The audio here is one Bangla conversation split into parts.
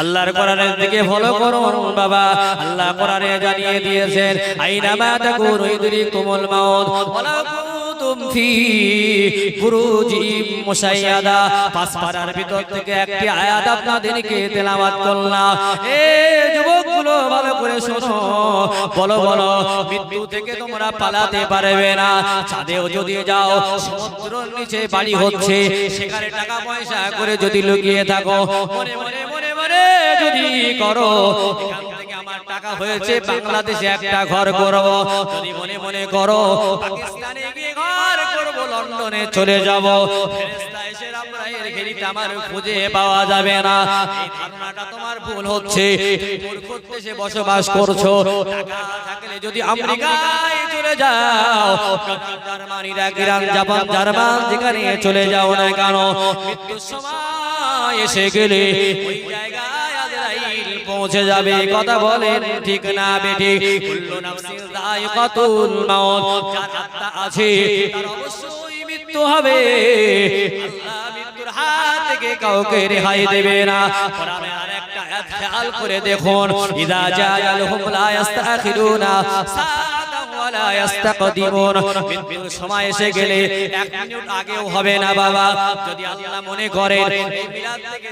আল্লাহর কোরআনের দিকে ফলো করুন বাবা। আল্লাহ কোরআনে জানিয়ে দিয়েছেন আইনা মা তাকুনু ইদরিকুমুল মাউত ওয়ালা কুনতুম ফি বুরুজিম মুশাইয়াদা। পাঁচ পারার ভিতর থেকে একটি আয়াত আপনাদেরকে তেলাওয়াত করলাম। এ যুবকগুলো ভালো করে শোনো। বলো বলো মৃত্যু থেকে তোমরা পালাতে পারবে না। ছাদেও যদি যাও সমুদ্রের নিচে বাড়ি হচ্ছে সেখানে টাকা পয়সা করে যদি লুকিয়ে থাকো মনে মনে যদি করো। এখান থেকে আমার টাকা হয়েছে বাংলাদেশে একটা ঘর করব। যদি মনে মনে করো পাকিস্তানে গিয়ে ঘর করব লন্ডনে চলে যাব। আমার খুঁজে পাওয়া যাবে না। ধারণাটা তোমার ভুল হচ্ছে। বসবাস করছ। থাকলে যদি আমেরিকায় চলে যাও ইরান জাপান জার্মান যেখানে চলে যাও না কেন? মৃত্যুর সময় এসে গেলে পৌঁছে যাবে কথা বলেন ঠিক না বেটি কুল্লু নাফসিন যায়িকাতুল মাউত যার আত্মা আছে তার অবশ্যই মৃত্যু হবে। আল্লাহ মৃত্যুর হাত থেকে কাউকে রেহাই দেবে না। কোরআনে আরেকটা আয়াত খেয়াল করে দেখুন ইদা জায়ালহুম লা ইস্তাখিরুনা সময় এসে গেলে এক মিনিট আগেও হবে না বাবা। যদি আল্লাহ মনে করেন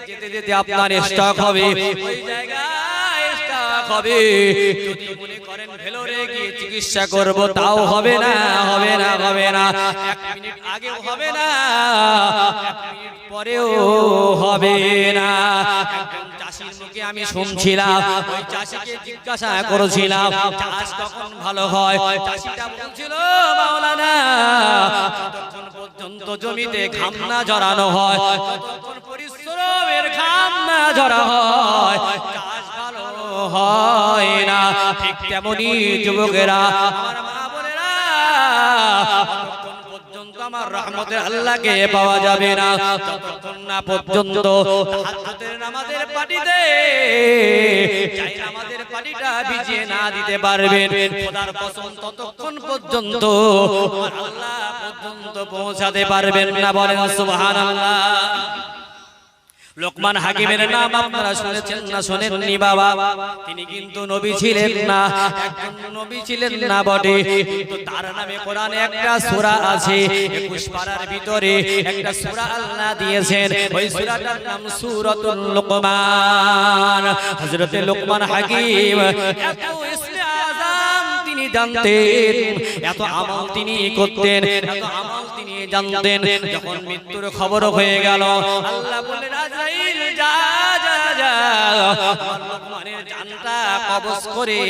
যেতে যেতে আপনার স্টক হবে। ওই হবে। চিকিৎসা করব, তাও হবে না হবে না হবে না। আগেও হবে না পরেও হবে না। আমি শুনছিলাম জিজ্ঞাসা করেছিলাম ভালো হয়? পর্যন্ত জমিতে ঘাম না জড়ানো হয় পরিশ্রমের জড়া হয়। হয় না। ঠিক তেমনি যুবকেরা পর্যন্ত আমার রহমতের আল্লাহকে পাওয়া যাবে না, যতক্ষণ না পর্যন্ত আমাদের পাটিটা ভিজিয়ে না দিতে পারবেন, খোদার কসম ততক্ষণ পর্যন্ত আল্লাহ পৌঁছাতে পারবেন না বলেন সুবহানাল্লাহ। লোকমান হাকিমের নাম আপনারা শুনেছেন না শোনেননি বাবা? তিনি কিন্তু নবী ছিলেন না। একজন নবী ছিলেন না বটে। কিন্তু তার নামে কোরআনে একটা সূরা আছে। 21 পারার ভিতরে একটা সূরা আল্লাহ দিয়েছেন। ওই সূরাটার নাম সূরাতুল লোকমান। হযরতে লোকমান হাকিম। এত ইসমে আযম তিনি জানতেন। এত আমল তিনি করতেন। এত আমল তিনি জানতেন। যখন মৃত্যুর খবর হয়ে গেল। আল্লাহ বললেন জানটা করে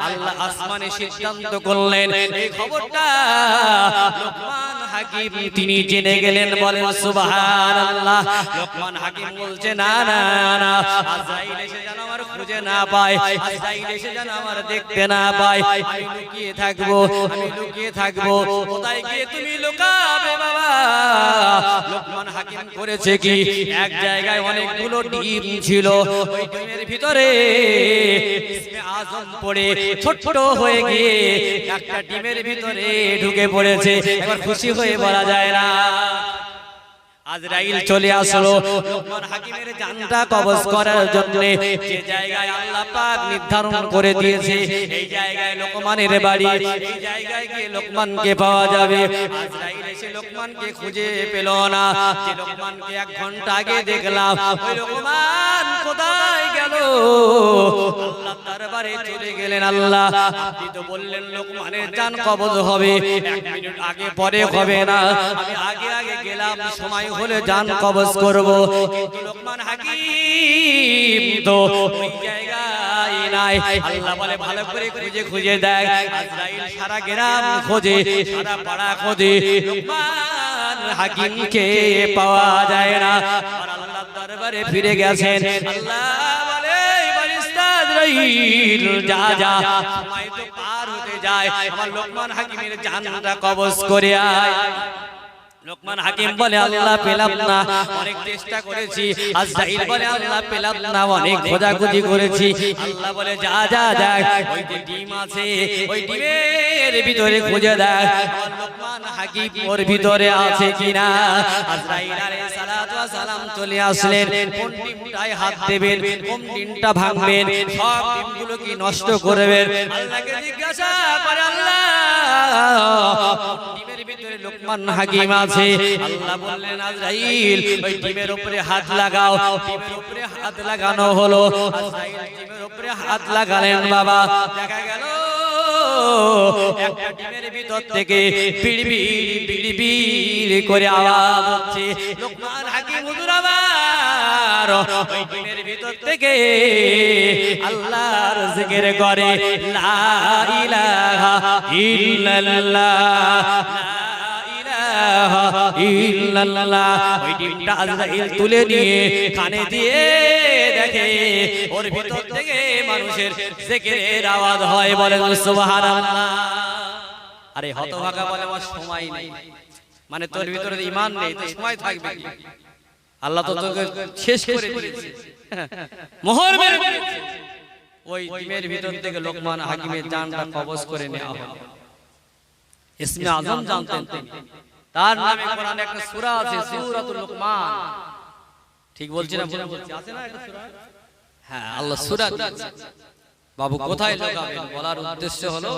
আল্লাহ আসমানে সিদ্ধান্ত করলেন এই খবরটা লোকমান হাকিম তিনি জেনে গেলেন, বলেন, সুবহানাল্লাহ। লোকমান হাকিম বলছে, না না না, আজরাইল এসে যেন আমার খুঁজে না পায় এসে যেন আমার দেখতে না পায়, আমি লুকিয়ে থাকব, আমি লুকিয়ে থাকব, কোথায় গিয়ে তুমি লুকাবে বাবা? লোকমান হাকিম করেছে কি? এক জায়গায় অনেকগুলো ডিম ছিল, ওই ডিমের ভিতরে আজম পড়ে ছোট্ট হয়ে গিয়ে একটা ডিমের ভিতরে ঢুকে পড়েছে। এবার খুশি হয়ে বলা যায় না। আজরাইল চলে আসলো। লোকমান হাকিমের জানটা কবজ করার জন্য যে জায়গায় আল্লাহ পাক নির্ধারণ করে দিয়েছে এই জায়গায় লোকমানের বাড়ি এই জায়গায় গিয়ে লোকমানকে পাওয়া যাবে। আজরাইল এসে লোকমানকে খুঁজে পেল না। যে লোকমানকে এক ঘণ্টা আগে দেখলাম ওই লোকমান কোথায় গেল? আল্লাহ দরবারে চলে গেলেন আল্লাহ। আপনি তো বললেন লোকমানের জান কবজ হবে এক মিনিট আগে পরে হবে না। আমি আগে আগে গেলাম সময় হলে জান কবজ করব। লোকমান হাকিম তো জায়গায় বলে, ভালো করে খুঁজে খুঁজে দেয় খোঁজে পাওয়া যায় না। ফিরে গেছেন। বলে যা যা। পার হতে যায়। লোকমান হাকিমের জানটা কবজ করে আয়। লোকমান হাকিম বলে, আল্লাহ পেলাম না। অনেক চেষ্টা করেছি, আজরাইল বলে, আল্লাহ পেলাম না। অনেক খোঁজাখুঁজি করেছি। আল্লাহ বলে, যা যা যা, ওই যে ডিম আছে, ওই ডিমের ভিতরে খুঁজে দেখ। লোকমান হাকিম ওর ভিতরে আছে কিনা? আজরাইল আলাইহিস ওয়াস সালাম চলে আসলেন। কোন ডিমটায় হাত দেবেন, কোন ডিমটা ভাঙবেন, সব ডিমগুলো কি নষ্ট করবেন? আল্লাহকে জিজ্ঞাসা করে আল্লাহ ভিতরে লোকমান হাকিম আছে। আল্লাহ বললেন, আজরাইল, ওই ডিমের উপরে হাত লাগাও। ডিমের উপরে হাত লাগানো হলো। আজরাইল ডিমের উপরে হাত লাগালেন বাবা। দেখা গেল একটা ডিমের ভিতর থেকে করে আওয়াজ হচ্ছে। লোকমান হাকিম হুজুর আবার ওই ডিমের ভিতর লা ওই ডিমটা আজরাইল তুলে নিয়ে কানে দিয়ে দেখে ওর ভিতর থেকে মানুষের জিকিরের আওয়াজ হয় বলে সুবহানাল্লাহ। আরে হতভাগা বলে আমার সময় নেই। মানে তোর ভিতরে ঈমান নেই তো সময় থাকবে। কি আল্লাহ তো তোকে শেষ করে দিয়েছে। মোহর মেরে। ওই ডিমের ভিতর থেকে লোকমান হাকিমের জানটা কবজ করে নেওয়া হলো। ইসমে আজম জানতেন। তিনি। তার নামে কোরআনে একটা সূরা আছে সূরাতুল লোকমান। ঠিক বলছি না ভুল বলছি আছে না? একটা সূরা হ্যাঁ আল্লাহ সূরা দিয়েছে। বাবু কোথায় লাগাবেন বলার উদ্দেশ্য হলো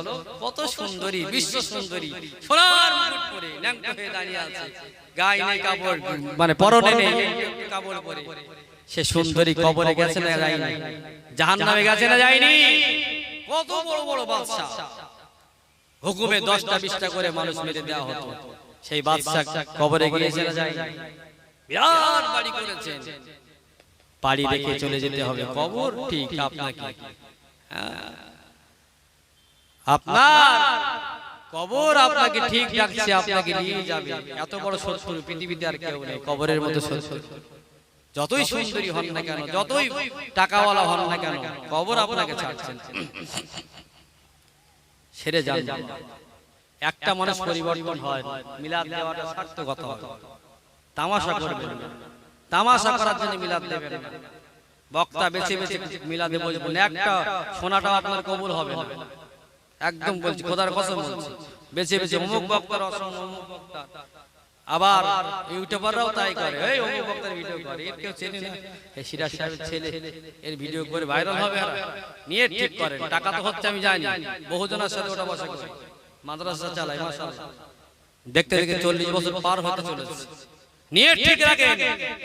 কত সুন্দরী বিশ্ব সুন্দরী সোনার মুকুট পরে ন্যাংটো হয়ে দাঁড়িয়ে আছে। গায়ে নেই কাপড় মানে পরনে নেই। কাপড় পরে। সে সুন্দরী কবরে গেছে না যায়নি? জাহান্নামে গেছে না যায়নি? কত বড় বড় বাদশা হুকুমে দশটা বিশটা করে মানুষ মেরে দেওয়া হতো। সেই বাদশা কবরে গিয়েছে না যায়নি বিরাট বাড়ি করেছেন। বাড়ি রেখে চলে যেতে হবে। কবর ঠিক আপনাকে। আপনার কবর আপনাকে ঠিক রাখছে আপনাকে নিয়ে যাবে। এত বড় শত্রু পৃথিবীতে আর কেউ নেই। কবরের মতো শত্রু। যতই সুন্দরী হন না কেন যতই টাকাওয়ালা হন না কেন কবর আপনাকে ছাড়ছেন। সেরে যান। একটা মানুষ পরিবর্তন হয় মিলাদ দেওয়াটা সার্থকতা হয় তামাশা করবেন না। তামাশা করার জন্য মিলাদ দেবেন না। বক্তা বেছে বেছে মিলাদে বলবেন একটা শোনাটাও আপনার কবুল হবে না। একদম বলছি খোদার কসম বলছি। বেছে বেছে অমুক বক্তার অসম অমুক বক্তা। আবার ইউটিউবাররাও তাই করে। এই অমুক বক্তার ভিডিও করে। এর কেউ চেনে না। এই সিরাজ সাহেবের ছেলে এর ভিডিও করে ভাইরাল হবে নিয়ে ঠিক করেন। টাকা তো হচ্ছে আমি জানি। বহুজনের সাথে ওটা বসা করে মাদ্রাসা চালাই মাশাআল্লাহ। দেখতে দেখতে চল্লিশ বছর পার হতে চলেছে। নিয়ে ঠিক রাখেন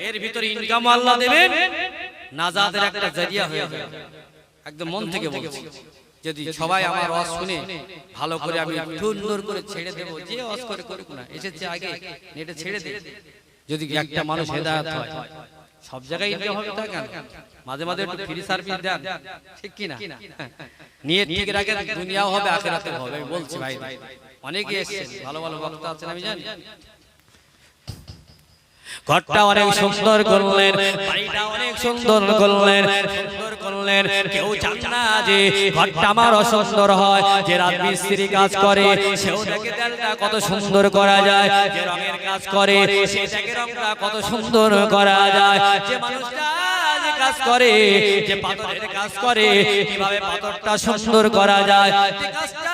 এর ভিতরে ইনকাম আল্লাহ দেবেন নাজাদের একটা জরিয়া হয়ে যাবে। একদম মন থেকে বলছি। যদি সবাই আমার ওয়াজ শুনে ভালো করে আমি সুন্দর করে ছেড়ে দেবো যে ওয়াজ করে করুক না এসেছে আগে নেটে ছেড়ে দে যদি একটা মানুষ হেদায়েত হয় সব জায়গায় ইনকাম হবে তা কেন? মাঝে মাঝে একটু ফ্রি সার্ভিস দেন। ঠিক কি না নিয়ে ঠিক রাখেন দুনিয়াও হবে আখেরাতেও হবে। আমি বলছি ভাই অনেকে এসেছেন। ভালো ভালো বক্তা আছেন আমি জানি। ঘরটা অনেক সুন্দর করলেন। বাড়িটা অনেক সুন্দর করলেন। সুন্দর করলেন কেউ চান না যে ঘরটা আমার অসুন্দর হয় যে রাত মিস্ত্রি কাজ করে সেও দেখে দেয়ালটা কত সুন্দর করা যায় যে রঙের কাজ করে সে দেখে রংটা কত সুন্দর করা যায় যে মানুষটা কাজ করে যে পাথরের কাজ করে কীভাবে পাথরটা সুন্দর করা যায় কাজটা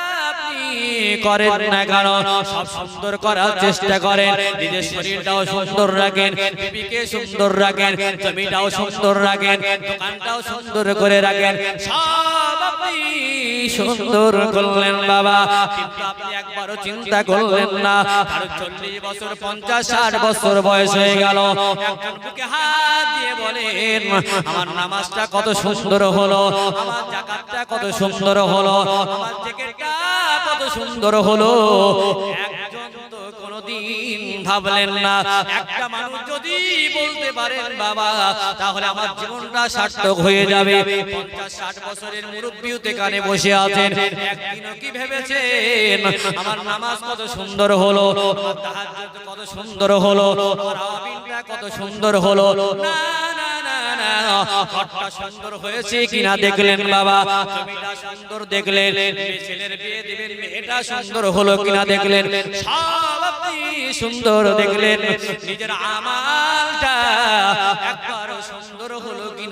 করেন না কেন? সব সুন্দর করার চেষ্টা করেন। নিজের শরীরটাও সুন্দর রাখেন, বিবিকে সুন্দর রাখেন, জমিটাও সুন্দর রাখেন, দোকানটাও সুন্দর করে রাখেন। সুন্দর করলেন বাবা। একবারও চিন্তা করলেন না। চল্লিশ বছর, পঞ্চাশ, ষাট বছর বয়স হয়ে গেল। আমার নামাজটা কত সুন্দর হলো, আমার জাকাতটা কত সুন্দর হলো, আমার কত সুন্দর হলো। একজন তো ভাবলেন না। একটা মানুষ যদি বলতে বাবা, তাহলে আমার জীবনটা সার্থক হয়ে যাবে। পঞ্চাশ ষাট বছরের কানে বসে আছেন। একদিনও কি ভেবেছেন, আমার নামাজ কত সুন্দর হলো কত সুন্দর হলো কত সুন্দর হলো? না সুন্দর হয়েছে কিনা দেখলেন বাবা? জমিটা সুন্দর দেখলেন। ছেলের কিনা দেখলেন। সুন্দর দেখলেন। নিজের আমালটা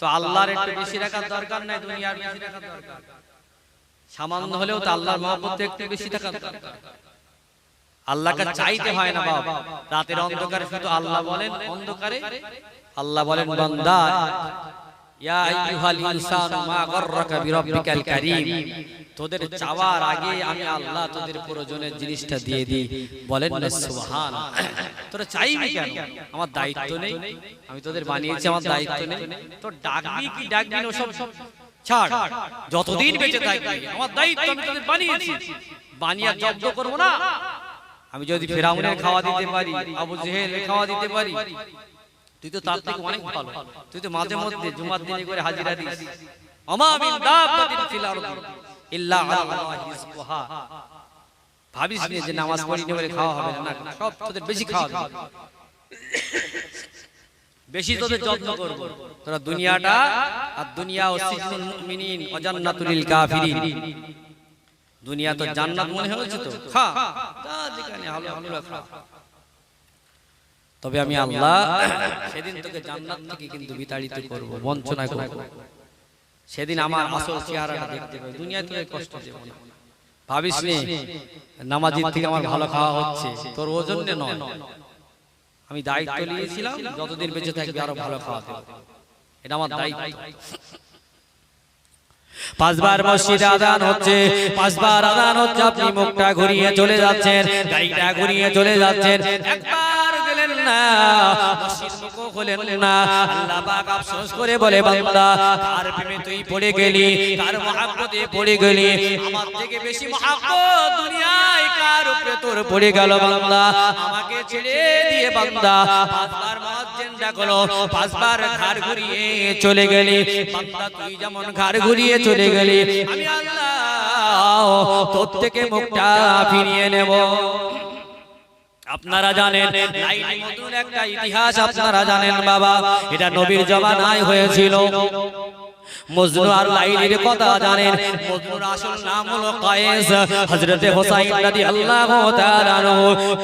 তো আল্লাহর একটু বেশি রাখার দরকার নাই দুনিয়ার বেশি রাখার দরকার। সামান্য হলেও তো আল্লাহর মহব্বত একটু বেশি রাখার দরকার। আল্লাহকে চাইতে হয় না বাবা রাতের অন্ধকারে শুধু আল্লাহ বলেন অন্ধকারে আল্লাহ বলেন বান্দা ইয়া আইয়ুহাল ইনসানু মা গররাকা বিরাব্বিকাল কারীম। তোদের চাওয়ার আগে আমি আল্লাহ তোদের প্রয়োজনের জিনিসটা দিয়ে দিই। বলেন না সুবহান তোরা চাইবি কেন? আমার দায়িত্ব নেই। আমি তোদের বানিয়েছি আমার দায়িত্ব নেই। তো ডাকবি কি ডাকবি না সব ছাড়। যতদিন বেঁচে থাকবি আমার দায়িত্ব আমি তোদের বানিয়েছি। বানিয়ে জব্দ করব না। আমি যদি ফেরাউনের খাওয়া দিতে পারি আবু জেহেলের খাওয়া দিতে পারি। তুই তো তার থেকে অনেক ভালো। তুই তো মাঝে মধ্যে জুমার দিনে করে হাজিরা দিস। আমা মিন দাব্বাতিন ফিল আরদি। ইল্লা আলা আল্লাহি রিজকুহা ভাবিস নি যে নামাজ পড়ি বলে খাওয়া হবে না সব তোদের বেশি খাওয়া হবে। বেশি তোদের যত্ন করব। তোরা দুনিয়াটা আর দুনিয়া ও সিজনুল মুমিনিন ও জান্নাতুল কাফিরিন। দুনিয়া তো জান্নাত মনে হয়েছে তো। খা। তা যেখানে হালুয়া হালুয়া খা। তবে আমি আল্লাহ সেদিন তোকে জান্নাত থেকে কিন্তু বিতাড়িত করব বঞ্চনা করব। সেদিন আমার আসল চেহারাটা দেখতে পাবে। দুনিয়ায় তোকে কষ্ট দেব না। ভাবিস নি নামাজির থেকে আমার ভালো খাওয়া হচ্ছে। তোর ওজনে নয়। আমি দায়িত্ব নিয়েছিলাম যতদিন বেঁচে থাকবে আরও ভালো খাওয়া দেব। এটা আমার দায়িত্ব। পাঁচবার মসজিদে আদান হচ্ছে পাঁচবার আদান হচ্ছে আপনি মুখটা ঘুরিয়ে চলে যাচ্ছেন। গাড়িটা ঘুরিয়ে চলে যাচ্ছেন। একবার গেলেন না খোলেন না। আল্লাহ আফসোস করে বলে, বান্দা প্রেমে তুই পড়ে গেলি কার মহাব্বতে পড়ে গেলি। আমার থেকে বেশি মহাব্বত দুনিয়ায় কার উপরে তোর পড়ে গেল, বান্দা? আমাকে ছেড়ে দিয়ে, বান্দা, পাঁচবার পাঁচবার ঘাড় ঘুরিয়ে চলে গেলি। বান্দা, তুই যেমন ঘাড় ঘুরিয়ে চলে গেলি, আমি আল্লাহ তোর থেকে মুখটা ফিরিয়ে নেব। আপনারা জানেন একটা ইতিহাস আপনারা জানেন, বাবা। এটা নবীর হয়েছিল। হোসাইন রাদিয়াল্লাহু তাআলা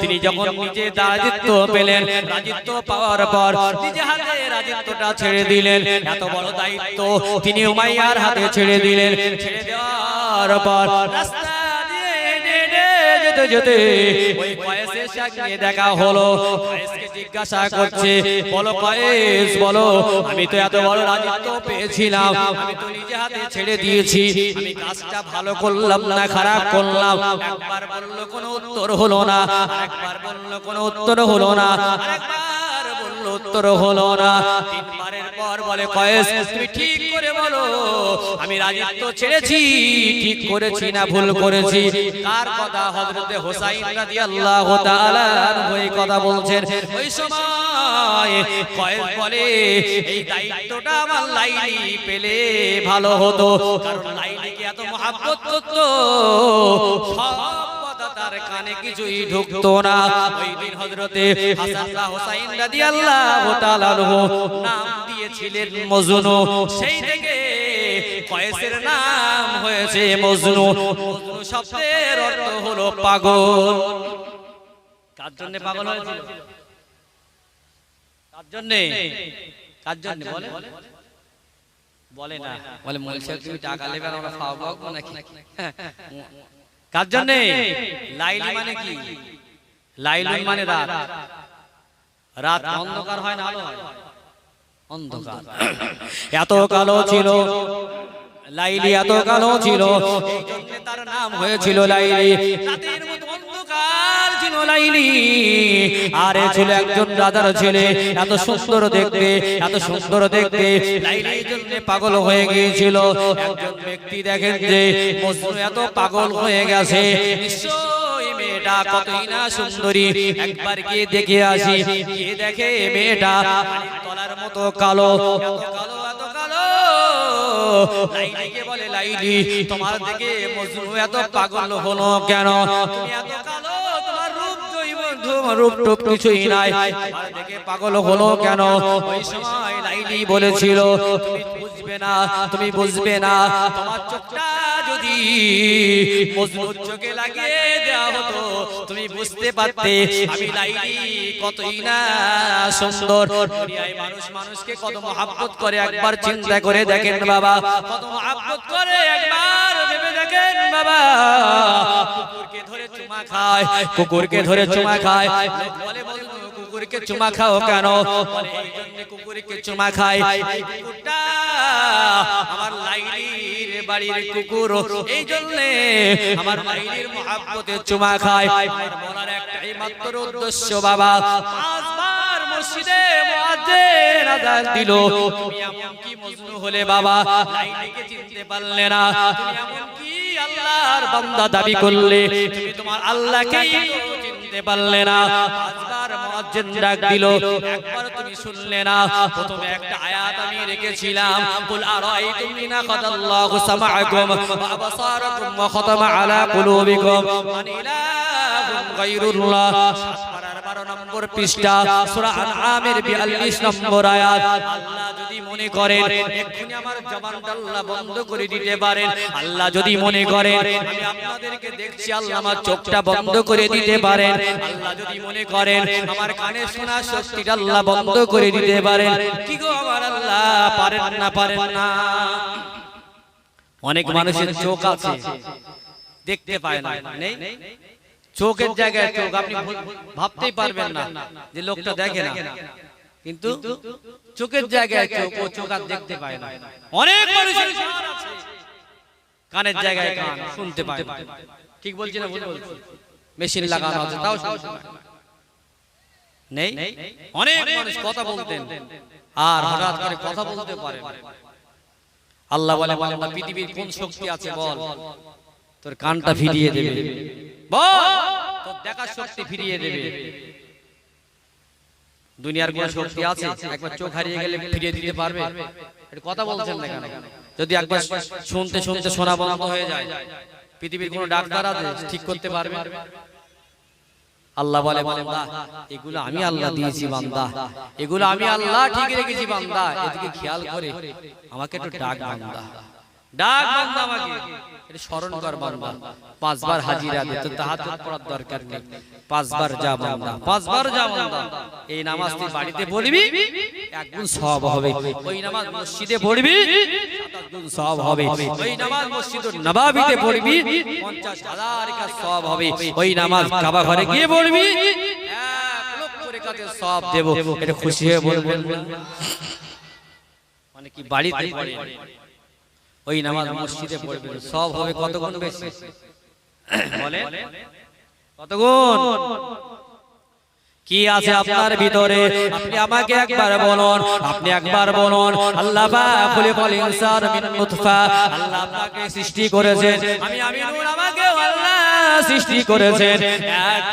তিনি যখন নিজে রাজত্ব পেলেন, রাজত্ব পাওয়ার পর নিজে হাতে রাজত্বটা ছেড়ে দিলেন। এত বড় দায়িত্ব তিনি উমাইয়ার হাতে ছেড়ে দিলেন। ছেড়ে দেওয়ার পর যেতে যেতে ওই দেখা হলো। কয়েসকে জিজ্ঞাসা করছে, বলো কয়েস বলো, আমি তো এত বড় রাজত্ব পেয়েছিলাম, আমি তো নিজে হাতে ছেড়ে দিয়েছি, আমি কাজটা ভালো করলাম না, খারাপ করলাম। একবার বলল, কোনো উত্তর হলো না একবার বলল, কোনো উত্তর হলো না, আরেকবার উত্তর হলো না। তিনবারের পর বলে কয়েস তুমি ঠিক বলো আমি রাজত্ব ছেড়েছি ঠিক করেছি না ভুল করেছি। কার কথা হযরতে হোসাইন রাদিয়াল্লাহু তাআলা আনহু এই কথা বলছেন? ওই সময় কয়েস বলে এই দায়িত্বটা আমার লাইলি পেলে ভালো হতো। কারণ লাইলিকে এত মহাব্বত করতো সব তার কানে কিছুই ঢুকতো না। ওই দিন হযরতে হাসান বা হুসাইন রাদিয়াল্লাহু তাআলা নাম দিয়েছিলেন মজনু। সেই থেকে কয়েসের নাম হয়েছে মজনু। শব্দের অর্থ হলো পাগল। কার জন্য পাগল হয়েছিল? কার জন্য? কার জন্য? বলে বলে না। বলে মলসা তুমি টাকা নেবে আমরা খাওয়াবো নাকি? কার জন্য? লাইল মানে কি? লাইল মানে রাত। রাত। অন্ধকার হয় না আলো হয়? অন্ধকার। এত কালো ছিল লাইলি এত কালো ছিল। তার নাম হয়েছিল লাইলি। রাতের মতো ছিল লাইলি আরে ছিল একজন রাজার ছেলে। এত সুন্দর দেখতে এত সুন্দর দেখতে। লাইলির জন্য পাগল হয়ে গিয়েছিল। একজন ব্যক্তি দেখেন যে মজনু এত পাগল হয়ে গেছে। মেয়েটা কতই না সুন্দরী। একবার গিয়ে দেখে আসি। গিয়ে দেখে মেয়েটা তলার মতো কালো। এত কালো এত কালো। লাইলিকে বলে লাইলি তোমার দিকে মজনু এত পাগল হলো কেন? এত রূপ টুপ কিছুই নাই। দিকে পাগল হলো কেন? ওই সময় লাইলি বলেছিল বুঝবে না, তুমি বুঝবে না, তোমার চোখটা যদি বুঝতে আমি না মানুষ করে, একবার চিন্তা করে দেখেন বাবা। কত করে একবার দেখেন বাবা। খায় কুকুরকে ধরে চুমা খায়। বলে কুকুরকে চুমা খাও কেন? কুকুরকে চুমা খায়। কুকুরটা আমার লাইলির বাড়ির কুকুর। এই জন্য আমার লাইলির মহাব্বতে চুমা খায়। বলার একটাই মাত্র উদ্দেশ্য বাবা পাঁচবার মসজিদে মুয়াজ্জিন আযান দিল। তুমি এমন কি মজনু হলে বাবা? চিনতে পারলে না। তুমি এমন কি আল্লাহর বান্দা দাবি করলে তুমি তোমার আল্লাহকেই তো চিনতে পারলে না। মুয়াজ্জিন ডাক দিল, একবার তুমি শুনলে না। প্রথমে একটা আয়াত আমি রেখেছিলাম। কুল আরাইতুম ওয়া আবসারাকুম ওয়া আলা কুলুবিকুম। ইলাহুন গায়রুল্লাহ। নম্বর পৃষ্ঠা, সূরা আনআমের 42 নম্বর আয়াত। আল্লাহ যদি করেন, এক্ষুনি আমার বন্ধ করে দিতে পারেন। আল্লাহ যদি মনে করেন, আমি আপনাদেরকে দেখছি, আল্লাহ আমার চোখটা বন্ধ করে দিতে পারেন। আল্লাহ যদি মনে করেন আমার কানে শোনা শক্তিটা আল্লাহ বন্ধ করে দিতে পারেন। কি গো আমার আল্লাহ? পারেন না পারেন না। অনেক মানুষের চোখ আছে দেখতে পায় না নেই? চোখের জায়গায় চোখ আপনি ভাবতেই পারবেন না যে লোকটা দেখে না। কিন্তু চোখের জায়গায় চোখ ও চোখ আর দেখতে পায় না। অনেক মানুষের কানের জায়গায় কান শুনতে পায় ঠিক বলছি না ভুল বলছি? মেশিন লাগানো আছে তাও। নেই? অনেক মানুষ কথা বলতেন। আর হঠাৎ করে কথা বলতে পারে আল্লাহ বলে বান্দা পৃথিবীর কোন শক্তি আছে বল? তোর কানটা ফিরিয়ে দেবে। বল! তোর দেখার শক্তি ফিরিয়ে দেবে। দুনিয়ার কোন শক্তি আছে? একবার চোখ হারিয়ে গেলে ফিরিয়ে দিতে পারবে? এটা কথা বলছেন না কেন? যদি একবার শুনতে শুনতে শোনা বন্ধ হয়ে যায়। পৃথিবীর কোন ডাক্তার আছে ঠিক করতে পারবে? আল্লাহ বলে, বান্দা, এগুলো আমি আল্লাহ দিয়েছি, বান্দা। এগুলো আমি আল্লাহ ঠিক রেখেছি, বান্দা। এদিকে খেয়াল করে, আমাকে একটু ডাক, বান্দা। ডাক, বান্দা আমাকে। স্মরণ পাঁচবার হাজিরা তো দরকার নেই। পাঁচবার যা, বান্দা। পাঁচবার এই নামাজ বাড়িতে পড়বি এক গুণ সওয়াব হবে। ওই নামাজ মসজিদে পড়বি সাত গুণ হবে। ওই নামাজ মসজিদুন নবাবিতে পড়বি 50000 কা সওয়াব হবে। ওই নামাজ কাবা ঘরে গিয়ে পড়বি খুশি হয়ে মানে ওই নামাজ মসজিদে সব হবে কত গুণ বেশি? বলে কত কি আছে আপনার ভিতরে? আপনি আমাকে একবার বলুন, আপনি একবার বলুন, আল্লাহ নুতফা, আল্লাহ আপনাকে সৃষ্টি করেছেন। আমি আমি আমাকে সৃষ্টি করেছেন। এক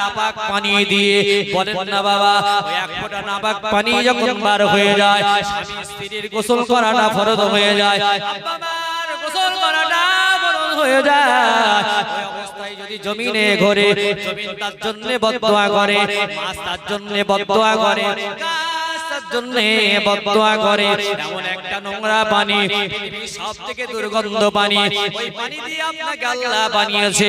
নাপাক পানি দিয়ে, বলেন না বাবা এক নাপাক পানি যখন বার হয়ে যায় স্ত্রীর গোসল করাটা হয়ে যায়। গোসল করাটা হয়ে যায়। যদি জমিনে ঘরে, জমিন তার জন্য বদদোয়া করে, মাছ তার জন্য বদদোয়া করে জন্য নোংরা পানি দুর্গন্ধ পানি। ওই পানি দিয়ে আপনাকে আল্লাহ বানিয়েছে।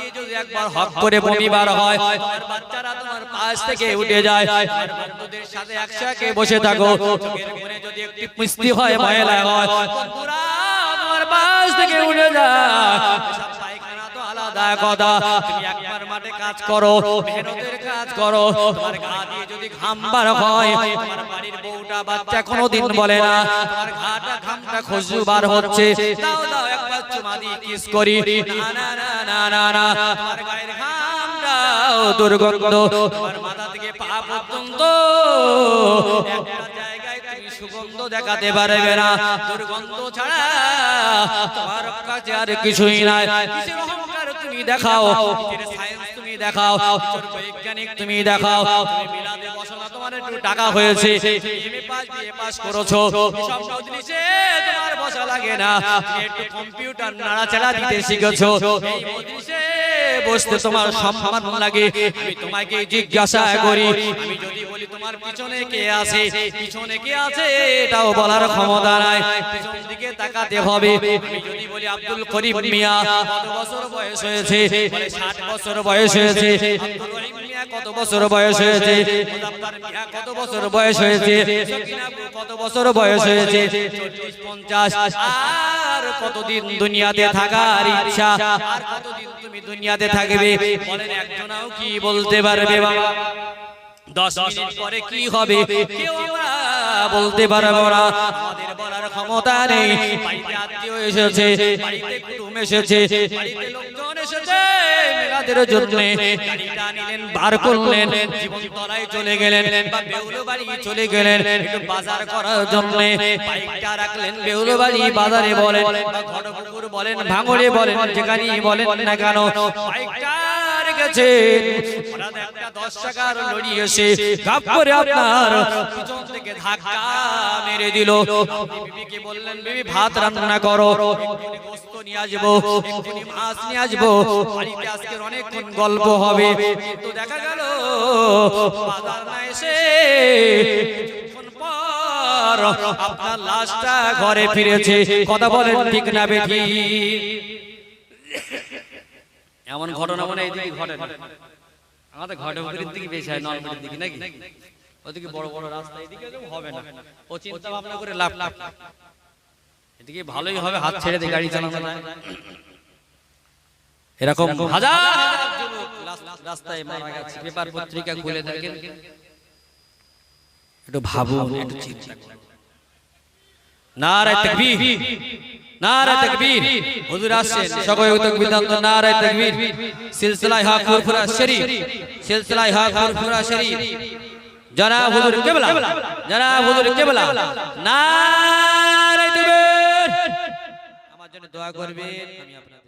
একবার হক করে বমি বার হয়। বাচ্চারা তোমার পাশ থেকে উঠে যায়। বন্ধুদের সাথে একসাথে বসে থাকো। যদি একটি মিষ্টি হয় ময়লা হয়। বন্ধুরা আমার পাশ থেকে উঠে যায়। তো কথা। তুমি একবার মাঠে কাজ করো, মেহনতের কাজ করো। তোমার গা দিয়ে যদি ঘাম বার হয়, তোমার বাড়ির বউটা বাচ্চা কোনোদিন বলে না। তোমার ঘাটা ঘামটা খুশবু বার হচ্ছে। দাও দাও একবার চুমা দিয়ে কিস করি। না না না না না তোমার গায়ের ঘামটাও দুর্গন্ধ। তোমার মাথা থেকে পা পর্যন্ত একটা জায়গায় তুমি সুগন্ধ দেখাতে পারবে না। দুর্গন্ধ ছাড়া তোমার কাছে আর কিছুই নাই। তুমি দেখাও। কিসের সায়েন্স তুমি দেখাও। বৈজ্ঞানিক তুমি দেখাও। তুমি মিলাদে বসো তোমার একটু টাকা হয়েছে। এমএ পাস বিএ পাস করেছ। সব মজলিসে তোমার বসা লাগে না। একটু কম্পিউটার নাড়াচাড়া দিতে শিখেছো। এই মজলিসে বসতে তোমার সম্মান লাগে। আমি তোমাকে জিজ্ঞাসা করি। আমি যদি বলি তোমার পিছনে কে আছে পিছনে কে আছে এটাও বলার ক্ষমতা নাই। পিছন দিকে তাকাতে হবে। আমি যদি বলি আব্দুল করিম মিয়া কত বছর বয়স হয়েছে? বলে 60 বছর বয়স হয়েছে। আব্দুল রহিম মিয়া কত বছর বয়স হয়েছে? মুজাফফর মিয়া কত বছর বয়স হয়েছে? সকিনা কত বছর বয়স হয়েছে? 40 50 আর কতদিন দুনিয়াতে থাকার ইচ্ছা। আর কতদিন দুনিয়াতে থাকবে। বলেন একজনাও কি বলতে পারবে বাবা? দশ মিনিট পরে কি হবে? কেউ বলতে পারব না। আমাদের বলার ক্ষমতা নেই। বাড়িতে আত্মীয় এসেছে বাড়িতে কুটুম এসেছে বাড়িতে লোকজন এসেছে। মেলাদের জন্য গাড়িটা নিলেন বার করলেন জীবন তলায় চলে গেলেন বা বেউলো বাড়ি চলে গেলেন। একটু বাজার করার জন্য বাইকটা রাখলেন বেউলো বাড়ি বাজারে বলেন ঘটপুকুর বলেন ভাঙড়ে বলেন যেখানেই বলেন না কেন বাইকটা রেখেছেন হঠাৎ একটা দশ টাকার লড়ি এসে গাপ করে আপনার পিছন থেকে ধাক্কা মেরে দিল। বিবিকে বললেন বিবি ভাত রান্না করো। গোস্ত নিয়ে আসব মাছ নিয়ে আসব। বাড়িতে আজকের অনেকক্ষণ গল্প হবে। কিন্তু দেখা গেল বাজার না এসে আপনার লাশটা ঘরে ফিরেছে। কথা বলেন ঠিক না বেঠি এমন ঘটনা মনে এইদিকে ঘটে না। আমাদের ঘটে উপরের দিকে বেশি হয় নলপুরের দিকে নাকি? ওদিকে বড় বড় রাস্তা এদিকে হবে না। ও চিন্তা ভাবনা করে লাভ লাভ এদিকে ভালোই হবে হাত ছেড়ে দিয়ে গাড়ি চালানো। না এরকম হাজার রাস্তায় মারা গেছে। পেপার পত্রিকা খুলে দেখেন একটু ভাবুন একটু চিন্তা করুন। নারায় তাকবীর। নারায় তাকবীর। হুজুর আসছেন সকলে তাকবীর দান তো নারায় তাকবীর। সিলসিলায়ে হক ফুরফুরা শরীফ। সিলসিলায়ে হক ফুরফুরা শরীফ। জনাব হুজুর কিবলা। জনাব হুজুর কিবলা। নারায় তাকবীর। আমার জন্য দোয়া করবেন আমি আপনার